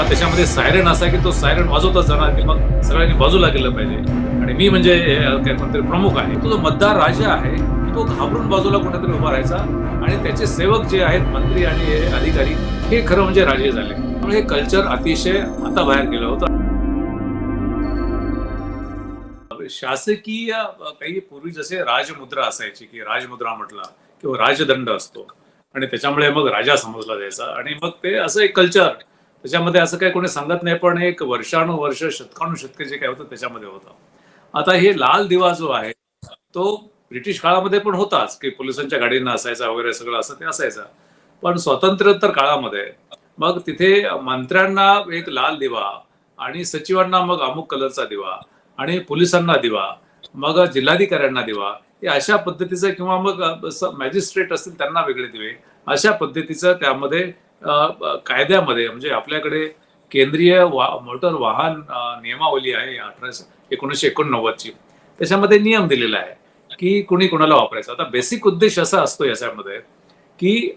किंवा त्याच्यामध्ये सायरन असा की तो सायरन वाजवतच जाणार की मग सगळ्यांनी बाजूला गेलं पाहिजे. आणि मी म्हणजे काय कोणतरी प्रमुख आहे. तो जो मतदार राजा आहे तो घाबरून बाजूला कुठेतरी उभा राहायचा आणि त्याचे सेवक जे आहेत मंत्री आणि अधिकारी हे खरं म्हणजे राजे झाले. त्यामुळे हे कल्चर अतिशय आता बाहेर गेलं होतं. शासकीय काही पूर्वी जसे राजमुद्रा असायची की राजमुद्रा म्हटला किंवा राजदंड असतो. आणि त्याच्यामुळे मग राजा समजला जायचा. आणि मग ते असं एक कल्चर त्याच्यामध्ये असं काही कोणी सांगत नाही पण एक वर्षानुवर्ष शतकानुशतके जे काय होतं त्याच्यामध्ये होतं. आता हे लाल दिवा जो आहे तो ब्रिटिश काळामध्ये पण होताच की पोलिसांच्या गाडींना असायचा वगैरे सगळं असं ते असायचं. पण स्वातंत्र्योत्तर काळामध्ये मग तिथे मंत्र्यांना एक लाल दिवा आणि सचिवांना मग अमुक कलरचा दिवा आणि पोलिसांना दिवा मग जिल्हाधिकाऱ्यांना दिवा हे अशा पद्धतीचं किंवा मग मॅजिस्ट्रेट असतील त्यांना वेगळे दिवे अशा पद्धतीचं त्यामध्ये कायद्यामध्ये म्हणजे आपल्याकडे केंद्रीय वा मोटर वाहन नियमावली आहे अठराशे एकोणीसशे एकोणनव्वदची. त्याच्यामध्ये नियम दिलेला आहे की कुणी कुणाला वापरायचं. आता बेसिक उद्देश असा असतो याच्यामध्ये की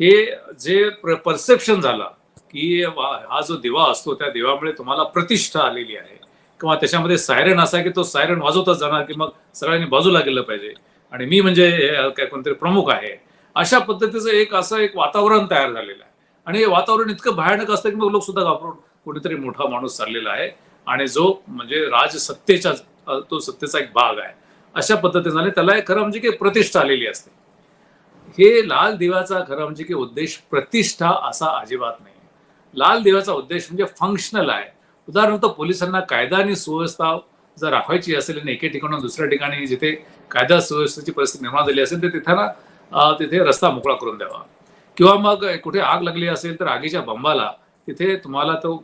हे जे परसेप्शन झालं की वा- हा जो दिवा असतो त्या दिवामुळे तुम्हाला प्रतिष्ठा आलेली आहे. किंवा त्याच्यामध्ये सायरन असा की तो सायरन वाजवताच जाणार की मग सगळ्यांनी बाजूला गेलं पाहिजे. आणि मी म्हणजे हे काय कोणतरी प्रमुख आहे. अशा पद्धतीचं एक असं एक वातावरण तयार झालेलं आहे. आणि हे वातावरण इतकं भयानक असतं की मग लोक सुद्धा घाबरून कुठेतरी मोठा माणूस चाललेला आहे आणि जो म्हणजे राजसत्तेचा तो सत्तेचा एक भाग आहे. अशा पद्धतीने झाले. त्याला एक खरं म्हणजे की प्रतिष्ठा आलेली असते. हे लाल दिव्याचा खरं म्हणजे की उद्देश प्रतिष्ठा असा अजिबात नाही. लाल दिव्याचा उद्देश म्हणजे फंक्शनल आहे. उदाहरणार्थ पोलिसांना कायदा आणि सुव्यवस्था जर राखवायची असेल आणि एके ठिकाणून दुसऱ्या ठिकाणी जिथे कायदा सुव्यवस्थेची परिस्थिती निर्माण झाली असेल तर तिथं तिथे रस्ता मोकळा करून द्यावा. किंवा मग कुठे आग लागली असेल तर आगीच्या बंबाला तिथे तुम्हाला तो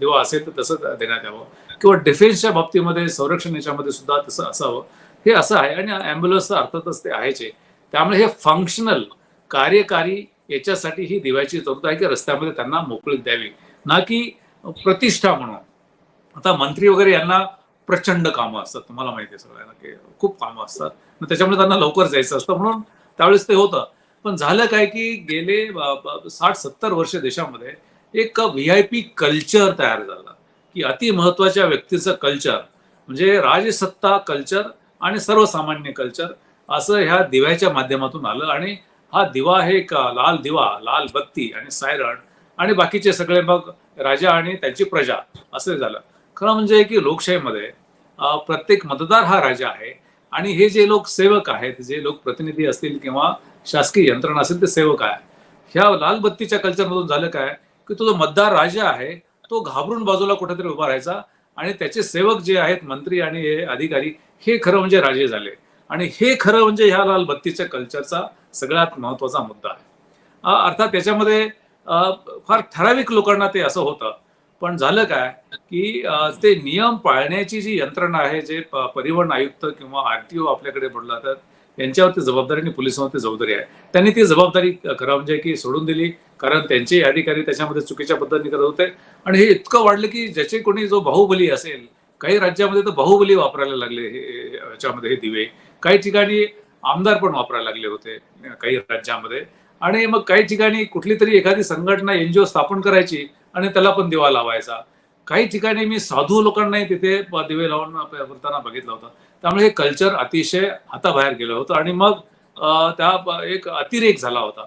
दिवा असेल तर तसं देण्यात यावं. किंवा डिफेन्सच्या बाबतीमध्ये संरक्षण याच्यामध्ये सुद्धा तसं असावं. हे असं आहे आणि ॲम्ब्युलन्सचं अर्थातच ते आहेचे. आहे त्यामुळे हे फंक्शनल कार्यकारी याच्यासाठी ही दिव्याची तरतूद आहे की रस्त्यामध्ये त्यांना मोकळीक द्यावी. ना की प्रतिष्ठा म्हणून. आता मंत्री वगैरे यांना प्रचंड कामं असतात. तुम्हाला माहिती आहे सगळ्यांना की खूप कामं असतात. त्याच्यामुळे त्यांना लवकर जायचं असतं. म्हणून त्यावेळेस ते होतं. पण झालं काय की गेले साठ सत्तर वर्ष देशामध्ये एक व्ही आय पी कल्चर तयार झालं. की अति महत्त्वाच्या व्यक्तीचं कल्चर म्हणजे राजसत्ता कल्चर आणि सर्वसामान्य कल्चर असं ह्या दिव्याच्या माध्यमातून आलं. आणि हा दिवा हे एक लाल दिवा लाल बत्ती आणि सायरण आणि बाकीचे सगळे मग राजा आणि त्यांची प्रजा असं झालं. खरं म्हणजे की लोकशाहीमध्ये प्रत्येक मतदार हा राजा आहे. आणि हे जे लोक सेवक आहेत जे लोक प्रतिनिधी असतील किंवा शासकीय यंत्रणा असेल ते सेवक आहे. ह्या लाल बत्तीच्या कल्चरमधून झालं काय? की तो जो मतदार राजा आहे तो घाबरून बाजूला कुठेतरी उभा राहायचा आणि त्याचे सेवक जे आहेत मंत्री आणि हे अधिकारी हे खरं म्हणजे राजे झाले. आणि हे खरं म्हणजे ह्या लाल बत्तीच्या कल्चरचा सगळ्यात महत्त्वाचा मुद्दा आहे. अर्थात त्याच्यामध्ये फार ठराविक लोकांना ते असं होतं पण झालं काय की ते नियम पाळण्याची जी यंत्रणा आहे जे परिवहन आयुक्त किंवा आरटीओ आपल्याकडे बोलला तर त्यांच्यावरती जबाबदारी आणि पोलिसांवरती जबाबदारी आहे. त्यांनी ती जबाबदारी खरं म्हणजे की सोडून दिली कारण त्यांचे अधिकारी त्याच्यामध्ये चुकीच्या पद्धतीने करत होते. आणि हे इतकं वाढलं की ज्याचे कोणी जो बाहुबली असेल काही राज्यामध्ये तर बाहुबली वापरायला लागले हे याच्यामध्ये हे दिवे. काही ठिकाणी आमदार पण वापरायला लागले होते काही राज्यामध्ये. आणि मग काही ठिकाणी कुठली तरी एखादी संघटना एनजीओ स्थापन करायची आणि त्याला पण दिवा लावायचा. काही ठिकाणी मी साधू लोकांनाही तिथे दिवे लावून करताना बघितलं होतं. त्यामुळे हे कल्चर अतिशय हाताबाहेर गेलं होतं आणि मग त्या एक अतिरेक झाला होता.